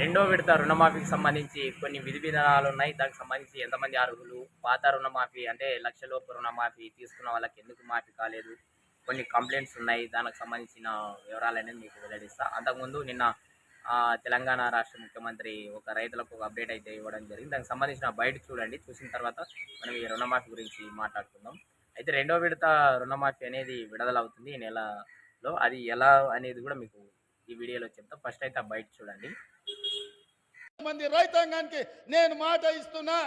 రెండో విడత రుణమాఫీకి సంబంధించి కొన్ని విధి విధానాలు ఉన్నాయి. దానికి సంబంధించి ఎంతమంది అర్హులు పాత రుణమాఫీ అంటే లక్షలోపు రుణమాఫీ తీసుకున్న వాళ్ళకి ఎందుకు మాఫీ కాలేదు? కొన్ని కంప్లైంట్స్ ఉన్నాయి. దానికి సంబంధించిన వివరాలు అనేది మీకు వెల్లడిస్తాను అంతకుముందు నిన్న తెలంగాణ రాష్ట్ర ముఖ్యమంత్రి ఒక రైతులకు ఒక అప్డేట్ అయితే ఇవ్వడం జరిగింది. దానికి సంబంధించిన బయట చూడండి. చూసిన తర్వాత మనం ఈ రుణమాఫీ గురించి మాట్లాడుకుందాం. అయితే రెండో విడత రుణమాఫీ అనేది విడుదలవుతుంది ఈ నెలలో. అది ఎలా అనేది కూడా మీకు ఈ వీడియోలో చెప్తా. ఫస్ట్ అయితే ఆ బయట చూడండి. మంది రైతాంగానికి నేను మాట ఇస్తున్నా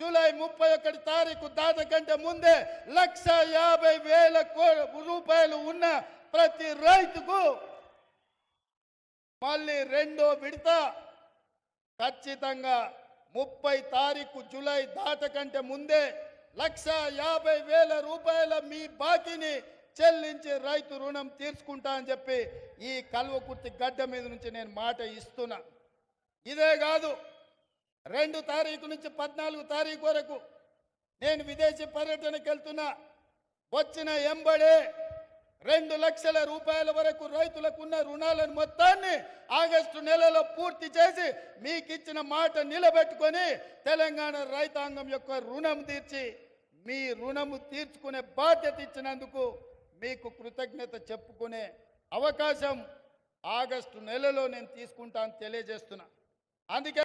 జూలై ముప్పై ఒకటి తారీఖు దాట కంటే ముందే లక్ష యాభై వేల కో- రూపాయలు ఉన్న ప్రతి రైతుకు మళ్ళీ రెండో విడత. ఖచ్చితంగా ముప్పై తారీఖు జూలై దాట కంటే ముందే లక్ష యాభై వేల రూపాయల మీ బాకీని చెల్లించి రైతు రుణం తీర్చుకుంటా అని చెప్పి ఈ కల్వకుర్తి గడ్డ మీద నుంచి నేను మాట ఇస్తున్నా. ఇదే కాదు రెండు తారీఖు నుంచి పద్నాలుగు తారీఖు వరకు నేను విదేశీ పర్యటనకు వెళ్తున్నా. వచ్చిన ఎంబడే రెండు లక్షల రూపాయల వరకు రైతులకు ఉన్న రుణాలను మొత్తాన్ని ఆగస్టు నెలలో పూర్తి చేసి మీకు ఇచ్చిన మాట నిలబెట్టుకొని తెలంగాణ రైతాంగం యొక్క రుణం తీర్చి మీ రుణము తీర్చుకునే బాధ్యత ఇచ్చినందుకు మీకు కృతజ్ఞత చెప్పుకునే అవకాశం ఆగస్టు నెలలో నేను తీసుకుంటాను తెలియజేస్తున్నా. అందుకే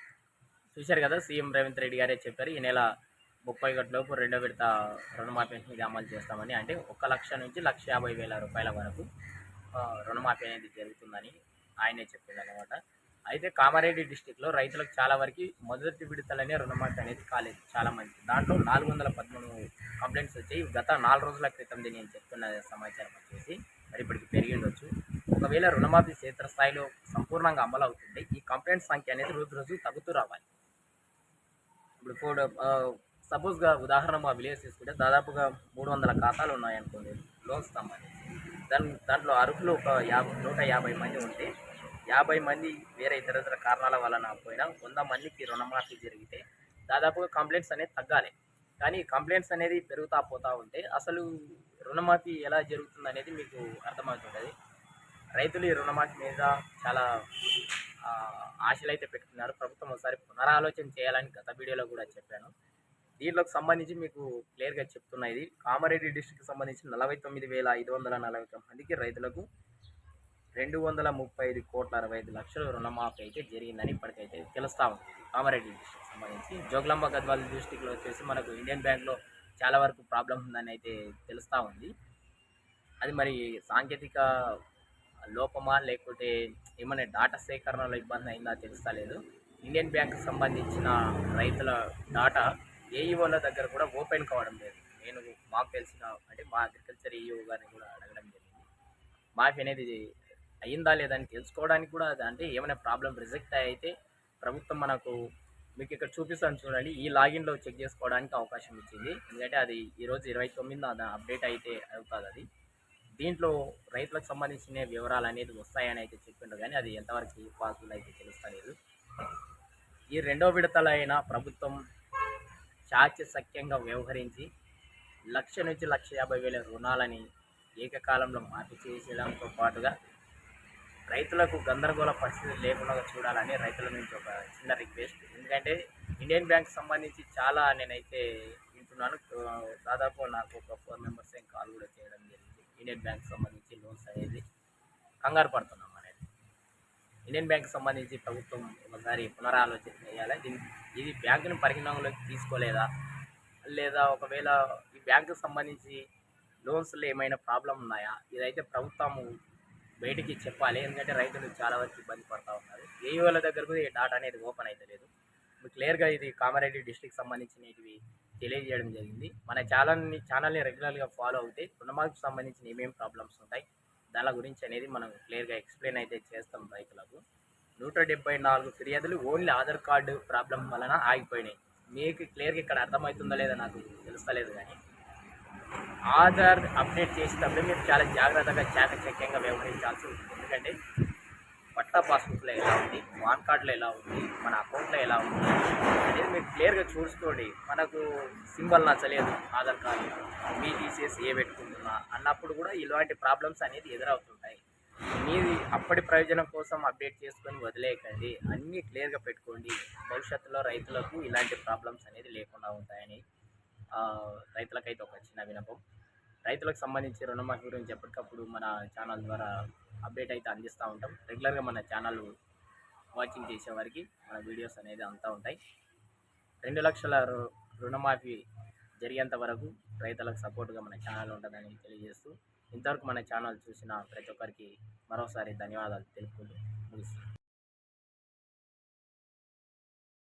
చూశారు కదా సీఎం రేవంత్ రెడ్డి గారే చెప్పారు ఈ నెల ముప్పై లోపు రెండో విడత రుణమాఫీ అనేది అమలు చేస్తామని. అంటే ఒక లక్ష నుంచి లక్ష యాభై వేల రూపాయల వరకు రుణమాఫీ అనేది జరుగుతుందని ఆయనే చెప్పింది అనమాట అయితే కామారెడ్డి డిస్టిక్లో రైతులకు చాలా వరకు మొదటి విడతలనే రుణమాఫీ అనేది కాలేదు చాలా మంది దాంట్లో నాలుగు వందల పదమూడు కంప్లైంట్స్ వచ్చాయి. గత నాలుగు రోజుల క్రితం నేను చెప్తున్న సమాచారం వచ్చేసి మరి ఇప్పటికి పెరిగి ఉండొచ్చు. ఒకవేళ రుణమాఫీ క్షేత్రస్థాయిలో సంపూర్ణంగా అమలు అవుతుంటే ఈ కంప్లైంట్ సంఖ్య అనేది రోజు రోజు తగ్గుతూ రావాలి. ఇప్పుడు ఫోర్ సపోజ్గా ఉదాహరణ మా విలేజ్ తీసుకుంటే దాదాపుగా మూడు వందల ఖాతాలు ఉన్నాయనుకోండి లోన్స్ సంబంధించి. దాని దాంట్లో అర్హులు ఒక యాభై నూట యాభై మంది ఉంటే యాభై మంది వేరే ఇతర ఇతర కారణాల వలన పోయినా వంద మందికి రుణమాఫీ జరిగితే దాదాపుగా కంప్లైంట్స్ అనేది తగ్గాలి. కానీ కంప్లైంట్స్ అనేది పెరుగుతా పోతూ ఉంటే అసలు రుణమాఫీ ఎలా జరుగుతుంది అనేది మీకు అర్థమవుతుంటుంది. రైతులు ఈ రుణమాఫీ మీద చాలా ఆశలు అయితే పెట్టుకున్నారు. ప్రభుత్వం ఒకసారి పునరాలోచన చేయాలని గత వీడియోలో కూడా చెప్పాను. దీంట్లోకి సంబంధించి మీకు క్లియర్గా చెప్తున్నా ఇది. కామారెడ్డి డిస్టిక్కి సంబంధించి నలభై తొమ్మిది వేల ఐదు వందల నలభై తొమ్మిది మందికి రైతులకు రెండు వందల ముప్పై ఐదు కోట్ల అరవై ఐదు లక్షల రుణమాఫీ అయితే జరిగిందని ఇప్పటికైతే తెలుస్తూ ఉంది కామారెడ్డి డిస్టిక్ సంబంధించి జోగులాంబ గద్వాల డిస్టిక్లో వచ్చేసి మనకు ఇండియన్ బ్యాంక్లో చాలా వరకు ప్రాబ్లం ఉందని అయితే తెలుస్తూ ఉంది. అది మరి సాంకేతిక లోపమా లేకపోతే ఏమైనా డాటా సేకరణలో ఇబ్బంది అయిందా తెలుస్తలేదు ఇండియన్ బ్యాంక్ సంబంధించిన రైతుల డాటా ఏఈఓల దగ్గర కూడా ఓపెన్ కావడం లేదు. నేను మాకు తెలిసిన అంటే మా అగ్రికల్చర్ ఏఈఓ గారిని కూడా అడగడం జరిగింది. మాఫీ అనేది అయిందా లేదని తెలుసుకోవడానికి కూడా అంటే ఏమైనా ప్రాబ్లం రిజెక్ట్ అయితే ప్రభుత్వం మనకు మీకు ఇక్కడ చూపిస్తాను చూడండి. ఈ లాగిన్లో చెక్ చేసుకోవడానికి అవకాశం ఇచ్చింది. ఎందుకంటే అది ఈరోజు ఇరవై తొమ్మిదిన అప్డేట్ అయితే అవుతుంది అది. దీంట్లో రైతులకు సంబంధించిన వివరాలు అనేది వస్తాయని అయితే చెప్పిండు కానీ అది ఎంతవరకు పాసిబుల్ అయితే తెలుస్తలేదు. ఈ రెండో విడతలైన ప్రభుత్వం ప్రభుత్వం చాచసక్యంగా వ్యవహరించి లక్ష నుంచి లక్ష యాభై వేల రుణాలని ఏకకాలంలో మాఫీ చేసేయడంతో పాటుగా రైతులకు గందరగోళ పరిస్థితి లేకుండా చూడాలని రైతుల నుంచి ఒక చిన్న రిక్వెస్ట్. ఎందుకంటే ఇండియన్ బ్యాంక్ సంబంధించి చాలా నేనైతే వింటున్నాను. దాదాపు నాకు ఒక ఫోర్ మెంబర్స్ ఏం కాల్ కూడా చేయడం జరిగింది. ఇండియన్ బ్యాంక్ సంబంధించి లోన్స్ అనేది కంగారు పడుతున్నాం అనేది. ఇండియన్ బ్యాంక్ సంబంధించి ప్రభుత్వం ఒకసారి పునరాలోచన చేయాలి. దీని ఇది బ్యాంకును పరిగణనలోకి తీసుకోలేదా? లేదా ఒకవేళ ఈ బ్యాంకుకు సంబంధించి లోన్స్లో ఏమైనా ప్రాబ్లం ఉన్నాయా? ఇదైతే ప్రభుత్వము బయటికి చెప్పాలి. ఎందుకంటే రైతులు చాలా వరకు ఇబ్బంది పడుతూ ఉన్నారు. ఏఈఓల దగ్గర కూడా ఈ డాటా అనేది ఓపెన్ అయితే లేదు. క్లియర్గా ఇది కామారెడ్డి డిస్టిక్ సంబంధించినవి తెలియజేయడం జరిగింది. మన ఛానల్ని ఛానల్ని రెగ్యులర్గా ఫాలో అవుతే రుణమాఫీకి సంబంధించిన ఏమేమి ప్రాబ్లమ్స్ ఉంటాయి దాని గురించి అనేది మనం క్లియర్గా ఎక్స్ప్లెయిన్ అయితే చేస్తాం రైతులకు. నూట డెబ్బై నాలుగు ఫిర్యాదులు ఓన్లీ ఆధార్ కార్డు ప్రాబ్లం వలన ఆగిపోయినాయి. మీకు క్లియర్గా ఇక్కడ అర్థమవుతుందో లేదో నాకు తెలుస్తలేదు కానీ ఆధార్ అప్డేట్ చేసేటప్పుడు మీరు చాలా జాగ్రత్తగా చాకచక్యంగా వ్యవహరించాల్సి ఉంటుంది. ఎందుకంటే పట్టా పాస్బుక్లో ఎలా ఉంది పాన్ కార్డులో ఎలా ఉంది మన అకౌంట్లో ఎలా ఉంది అనేది మీరు క్లియర్గా చూసుకోండి. మనకు సింబల్ నచ్చలేదు ఆధార్ కార్డు మీ తీసేసి ఏ పెట్టుకుంటున్నా అన్నప్పుడు కూడా ఇలాంటి ప్రాబ్లమ్స్ అనేది ఎదురవుతుంటాయి. మీది అప్పటి ప్రయోజనం కోసం అప్డేట్ చేసుకొని వదిలేయకండి. అన్నీ క్లియర్గా పెట్టుకోండి. భవిష్యత్తులో రైతులకు ఇలాంటి ప్రాబ్లమ్స్ అనేది లేకుండా ఉంటాయని రైతులకైతే ఒక చిన్న వినపం రైతులకు సంబంధించి రుణమాఫీ గురించి ఎప్పటికప్పుడు మన ఛానల్ ద్వారా అప్డేట్ అయితే అందిస్తూ ఉంటాం. రెగ్యులర్గా మన ఛానల్ వాచింగ్ చేసేవారికి మన వీడియోస్ అనేది అంతా ఉంటాయి. రెండు లక్షల రు- రుణమాఫీ జరిగేంత వరకు రైతులకు సపోర్ట్గా మన ఛానల్ ఉంటుందని తెలియజేస్తూ ఇంతవరకు మన ఛానల్ చూసిన ప్రతి ఒక్కరికి మరోసారి ధన్యవాదాలు తెలుపుకుంటూ ముగిస్తాను